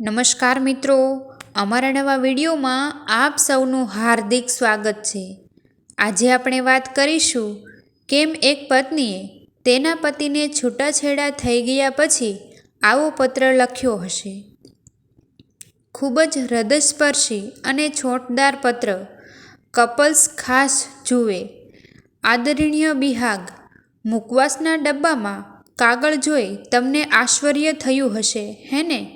નમસ્કાર મિત્રો. અમારા નવા વિડીયોમાં આપ સૌનું હાર્દિક સ્વાગત છે. આજે આપણે વાત કરીશું કેમ એક પત્નીએ તેના પતિને છૂટાછેડા થઈ ગયા પછી આવો પત્ર લખ્યો હશે. ખૂબ જ હૃદયસ્પર્શી અને છોટદાર પત્ર, કપલ્સ ખાસ જુએ. આદરણીય બિહાગ મુકવાસના ડબ્બામાં કાગળ જોઈ તમને આશ્ચર્ય થયું હશે, હે ને?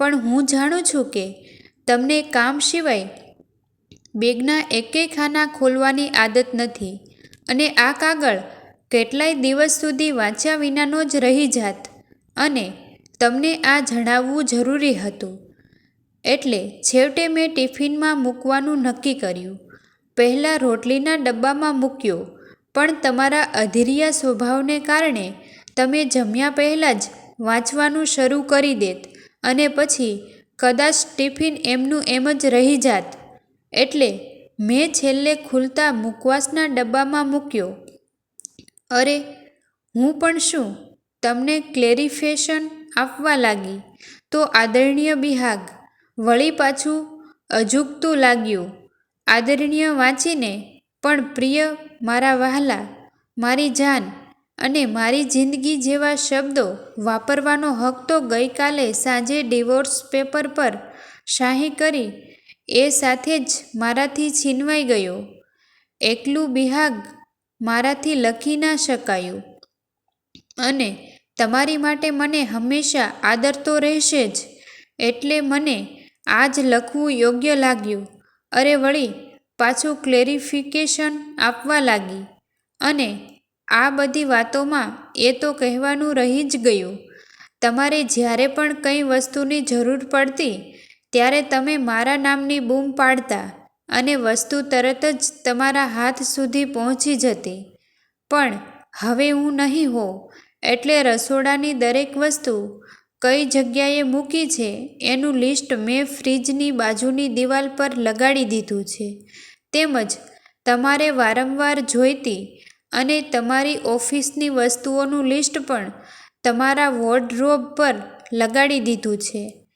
પણ હું જાણું છું કે તમને કામ સિવાય બેગના એકેય ખાના ખોલવાની આદત નથી અને આ કાગળ કેટલાય દિવસ સુધી વાંચ્યા વિનાનો જ રહી જાત અને તમને આ જણાવવું જરૂરી હતું. એટલે છેવટે મેં ટિફિનમાં મૂકવાનું નક્કી કર્યું. પહેલાં રોટલીના ડબ્બામાં મૂક્યો, પણ તમારા અધીરિયા સ્વભાવને કારણે તમે જમ્યા પહેલાં જ વાંચવાનું શરૂ કરી દેત. અને પછી કદાચ ટિફિન એમનું એમ જ રહી જાત. એટલે મેં છેલ્લે ખુલતા મુખવાસના ડબ્બામાં મૂક્યો. અરે, હું પણ શું? તમને ક્લેરિફિકેશન આપવા લાગી. તો આદરણીય બિહાગ, વળી પાછું અજુગતું લાગ્યું. આદરણીય વાંચીને, પણ પ્રિય મારા વહાલા, મારી જાન અને મારી જિંદગી જેવા શબ્દો વાપરવાનો હક તો ગઈકાલે સાંજે ડિવોર્સ પેપર પર શાહી કરી એ સાથે જ મારાથી છીનવાઈ ગયો. એકલું બિહાગ મારાથી લખી ના શકાયું. અને તમારી માટે મને હંમેશા આદર તો રહેશે જ, એટલે મને આ જ લખવું યોગ્ય લાગ્યું. અરે વળી, પાછું ક્લેરિફિકેશન આપવા લાગી. અને આ બધી વાતોમાં એ તો કહેવાનું રહી જ ગયું. તમારે જ્યારે પણ કંઈ વસ્તુની જરૂર પડતી, ત્યારે તમે મારા નામની બૂમ પાડતા અને વસ્તુ તરત જ તમારા હાથ સુધી પહોંચી જતી. પણ હવે હું નહીં હોઉં એટલે રસોડાની દરેક વસ્તુ કઈ જગ્યાએ મૂકી છે એનું લિસ્ટ મેં ફ્રીજની બાજુની દિવાલ પર લગાડી દીધું છે. તેમજ તમારે વારંવાર જોઈતી અને તમારી ઓફિસની વસ્તુઓનું લિસ્ટ પણ તમારા વોર્ડરોબ પર લગાડી દીધું છે.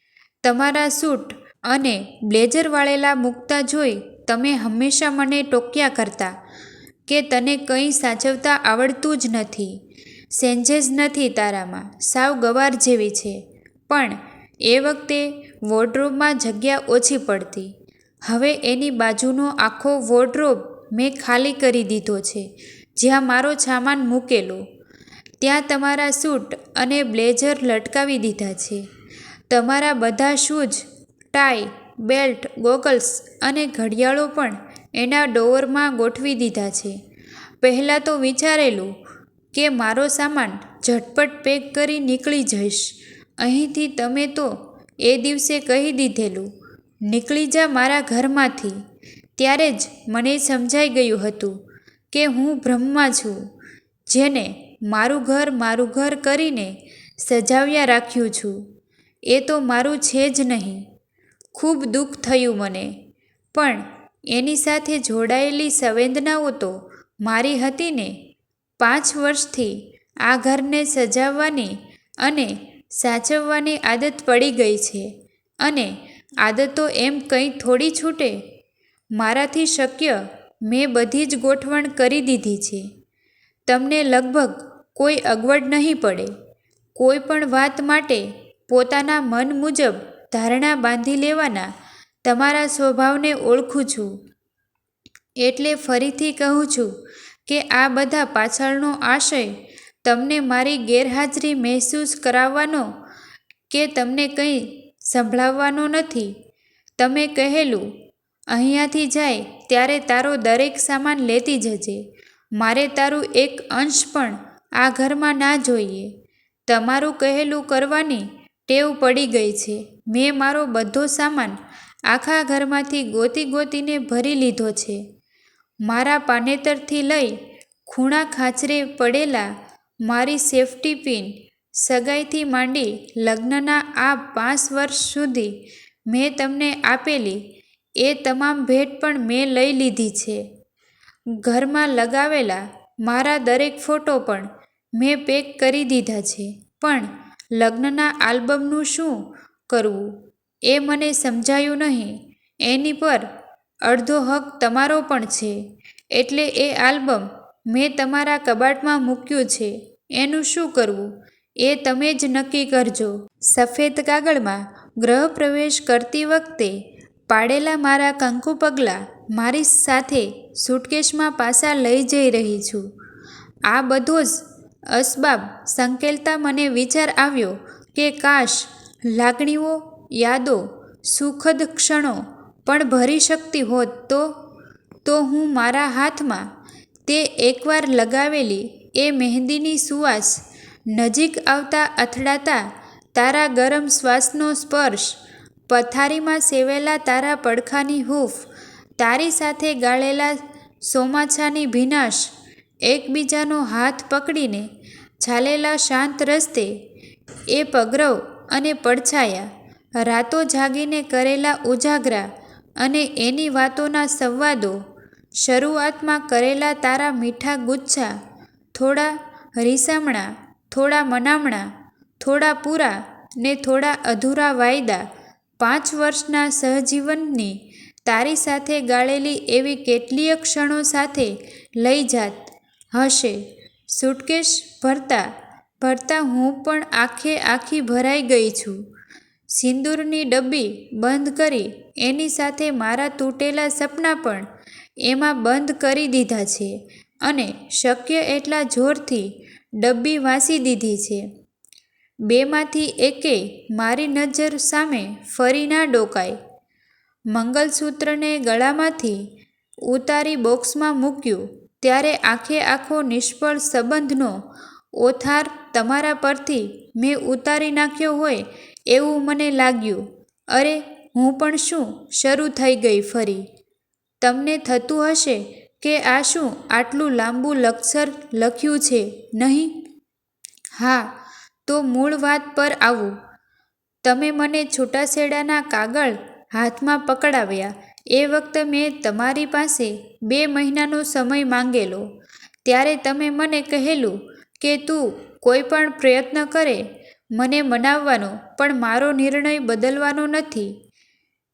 તમારા સૂટ અને બ્લેઝર વાળેલા મૂકતા જોઈ તમે હંમેશા મને ટોક્યા કરતા કે તને કંઈ સાચવતા આવડતું જ નથી. સેન્જેસ નથી તારામાં, સાવ ગવાર જેવી છે. પણ એ વખતે વોર્ડરોબમાં જગ્યા ઓછી પડતી. હવે એની બાજુનો આખો વોર્ડરોબ મેં ખાલી કરી દીધો છે. જ્યાં મારો સામાન મૂકેલો, ત્યાં તમારા સૂટ અને બ્લેઝર લટકાવી દીધા છે. તમારા બધા શૂઝ, ટાઈ, બેલ્ટ, ગોગલ્સ અને ઘડિયાળો પણ એના ડોવરમાં ગોઠવી દીધા છે. પહેલાં તો વિચારેલું કે મારો સામાન ઝટપટ પેક કરી નીકળી જઈશ. અહીંથી તમે તો એ દિવસે કહી દીધેલું, નીકળી જા મારા ઘરમાંથી. ત્યારે જ મને સમજાઈ ગયું હતું કે હું બ્રહ્મા છું, જેને મારું ઘર મારું ઘર કરીને સજાવ્યા રાખ્યું છું. એ તો મારું છે જ નહીં. ખૂબ દુઃખ થયું મને. પણ એની સાથે જોડાયેલી સંવેદનાઓ તો મારી હતી ને. પાંચ વર્ષથી આ ઘરને સજાવવાની અને સાચવવાની આદત પડી ગઈ છે. અને આદતો એમ કંઈ થોડી છૂટે? મારાથી શક્ય મેં બધી જ ગોઠવણ કરી દીધી છે. તમને લગભગ કોઈ અગવડ નહીં પડે. કોઈ પણ વાત માટે પોતાના મન મુજબ ધારણા બાંધી લેવાના તમારા સ્વભાવને ઓળખું છું. એટલે ફરીથી કહું છું કે આ બધા પાછળનો આશય તમને મારી ગેરહાજરી મહેસૂસ કરાવવાનો કે તમને કંઈ સંભળાવવાનો નથી. તમે કહેલું અહીંયાથી જાય ત્યારે તારો દરેક સામાન લેતી જજે. મારે તારું એક અંશ પણ આ ઘરમાં ના જોઈએ. તમારું કહેલું કરવાની ટેવ પડી ગઈ છે. મેં મારો બધો સામાન આખા ઘરમાંથી ગોતી ગોતીને ભરી લીધો છે. મારા પાનેતરથી લઈ ખૂણા ખાચરે પડેલા મારી સેફટી પિન સગાઈથી માંડી લગ્નના આ પાંચ વર્ષ સુધી મેં તમને આપેલી એ તમામ ભેટ પણ મેં લઈ લીધી છે. ઘરમાં લગાવેલા મારા દરેક ફોટો પણ મેં પેક કરી દીધા છે. પણ લગ્નના આલ્બમનું શું કરવું એ મને સમજાયું નહીં. એની પર અડધો હક તમારો પણ છે. એટલે એ આલ્બમ મેં તમારા કબાટમાં મૂક્યું છે. એનું શું કરવું એ તમે જ નક્કી કરજો. સફેદ કાગળમાં ગ્રહ પ્રવેશ કરતી વખતે પાડેલા મારા કંકુ પગલાં મારી સાથે સૂટકેશમાં પાછા લઈ જઈ રહી છું. આ બધો જ અસબાબ સંકેલતા મને વિચાર આવ્યો કે કાશ લાગણીઓ, યાદો, સુખદ ક્ષણો પણ ભરી શકતી હોત તો તો હું મારા હાથમાં તે એકવાર લગાવેલી એ મહેંદીની સુવાસ નજીક આવતા અથડાતા તારા ગરમ શ્વાસનો સ્પર્શ પથારીમાં સેવેલા તારા પડખાની હૂફ, તારી સાથે ગાળેલા સોમાછાની ભીનાશ, એકબીજાનો હાથ પકડીને ચાલેલા શાંત રસ્તે, એ પગરવ અને પડછાયા, રાતો જાગીને કરેલા ઉજાગરા અને એની વાતોના સંવાદો, શરૂઆતમાં કરેલા તારા મીઠા ગુચ્છા, થોડા રીસામણા, થોડા મનામણા, થોડા પૂરા ને થોડા અધૂરા વાયદા પાંચ વર્ષના સહજીવનની તારી સાથે ગાળેલી એવી કેટલીય ક્ષણો સાથે લઈ જાત હશે. સુટકેશ ભરતા ભરતા હું પણ આખે આખી ભરાઈ ગઈ છું. સિંદૂરની ડબ્બી બંધ કરી, એની સાથે મારા તૂટેલા સપના પણ એમાં બંધ કરી દીધા છે અને શક્ય એટલા જોરથી ડબ્બી વાંસી દીધી છે. બેમાંથી એકે મારી નજર સામે ફરી ના ડોકાય. મંગલસૂત્રને ગળામાંથી ઉતારી બોક્સમાં મૂક્યું, ત્યારે આખે આખો નિષ્ફળ સંબંધનો ઓથાર તમારા પરથી મેં ઉતારી નાખ્યો હોય એવું મને લાગ્યું. અરે, હું પણ શું શરૂ થઈ ગઈ ફરી? તમને થતું હશે કે આ શું આટલું લાંબુ લક્ષર લખ્યું છે, નહીં? હા તો મૂળ વાત પર આવું. તમે મને છૂટાછેડાના કાગળ હાથમાં પકડાવ્યા. એ વખતે મેં તમારી પાસે બે મહિનાનો સમય માંગેલો. ત્યારે તમે મને કહેલું કે તું કોઈ પણ પ્રયત્ન કરે, મને મનાવવાનો, પણ મારો નિર્ણય બદલવાનો નથી.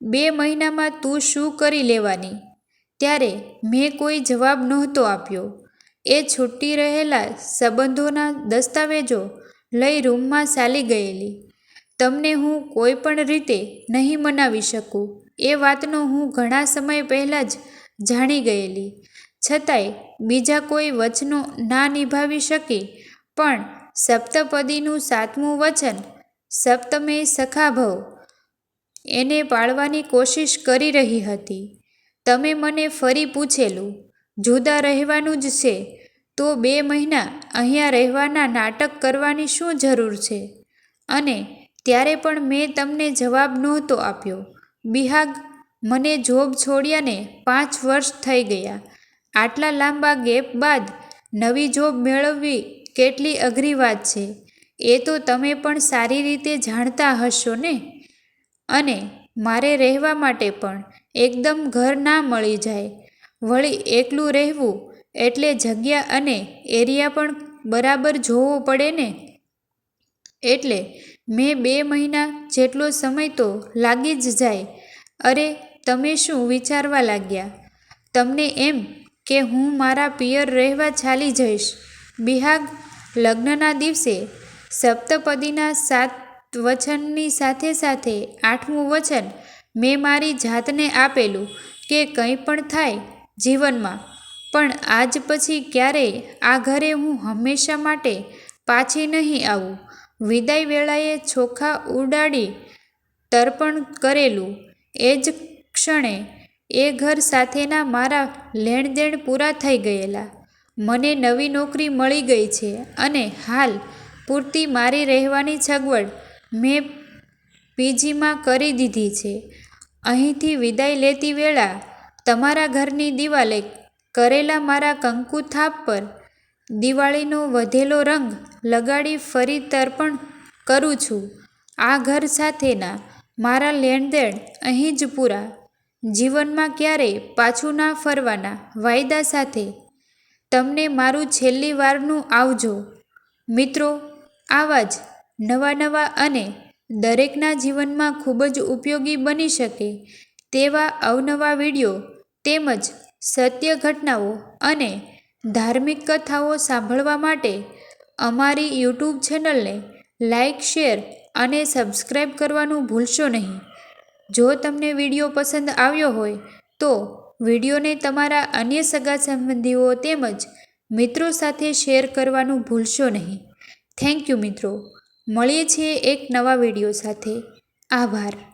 બે મહિનામાં તું શું કરી લેવાની? ત્યારે મેં કોઈ જવાબ નહોતો આપ્યો. એ છૂટી રહેલા સંબંધોના દસ્તાવેજો લઈ રૂમમાં ચાલી ગયેલી. તમને હું કોઈ પણ રીતે નહીં મનાવી શકું. એ વાતનો હું ઘણા સમય પહેલાં જ જાણી ગયેલી. છતાંય બીજા કોઈ વચનો ના નિભાવી શકી. પણ સપ્તપદીનું સાતમું વચન, સપ્તમે સખાભવ એને પાળવાની કોશિશ કરી રહી હતી. તમે મને ફરી પૂછેલું, જુદા રહેવાનું જ છે, તો બે મહિના અહીંયા રહેવાના નાટક કરવાની શું જરૂર છે? અને ત્યારે પણ મેં તમને જવાબ નહોતો આપ્યો. બિહાગ મને જોબ છોડ્યાને પાંચ વર્ષ થઈ ગયા. આટલા લાંબા ગેપ બાદ નવી જોબ મેળવવી કેટલી અઘરી વાત છે. એ તો તમે પણ સારી રીતે જાણતા હશો ને? અને મારે રહેવા માટે પણ એકદમ ઘર ના મળી જાય. વળી એકલું રહેવું એટલે જગ્યા અને એરિયા પણ બરાબર જોવો પડે ને? એટલે મેં બે મહિના જેટલો સમય તો લાગી જ જાય. અરે, તમે શું વિચારવા લાગ્યા? તમને એમ કે હું મારા પિયર રહેવા ચાલી જઈશ. બિહાગ લગ્નના દિવસે સપ્તપદીના સાત વચનની સાથે સાથે આઠમું વચન મેં મારી જાતને આપેલું કે કંઈ પણ થાય જીવનમાં. પણ આજ પછી ક્યારેય આ ઘરે હું હંમેશા માટે પાછી નહીં આવું. વિદાય વેળાએ ચોખા ઉડાડી તર્પણ કરેલું. એ જ ક્ષણે એ ઘર સાથેના મારા લેણદેણ પૂરા થઈ ગયેલા. મને નવી નોકરી મળી ગઈ છે અને હાલ પૂરતી મારી રહેવાની સગવડ મેં પીજીમાં કરી દીધી છે. અહીંથી વિદાય લેતી વેળા તમારા ઘરની દિવાલે કરેલા મારા કંકુ થાપ પર દિવાળીનો વધેલો રંગ લગાડી ફરી તર્પણ કરું છું. આ ઘર સાથેના મારા લેણદેણ અહીં જ પૂરા. જીવનમાં ક્યારેય પાછું ના ફરવાના વાયદા સાથે તમને મારું છેલ્લી વારનું આવજો. મિત્રો, આવા જ નવા નવા અને દરેકના જીવનમાં ખૂબ જ ઉપયોગી બની શકે તેવા અવનવા વીડિયો તેમજ સત્ય ઘટનાઓ અને ધાર્મિક કથાઓ સાંભળવા માટે અમારી યુટ્યુબ ચેનલને લાઈક, શેર અને સબસ્ક્રાઈબ કરવાનું ભૂલશો નહીં. જો તમને વીડિયો પસંદ આવ્યો હોય તો વિડીયોને તમારા અન્ય સગા સંબંધીઓ તેમજ મિત્રો સાથે શેર કરવાનું ભૂલશો નહીં. થેન્ક યુ મિત્રો. મળીએ છીએ એક નવા વીડિયો સાથે. આભાર.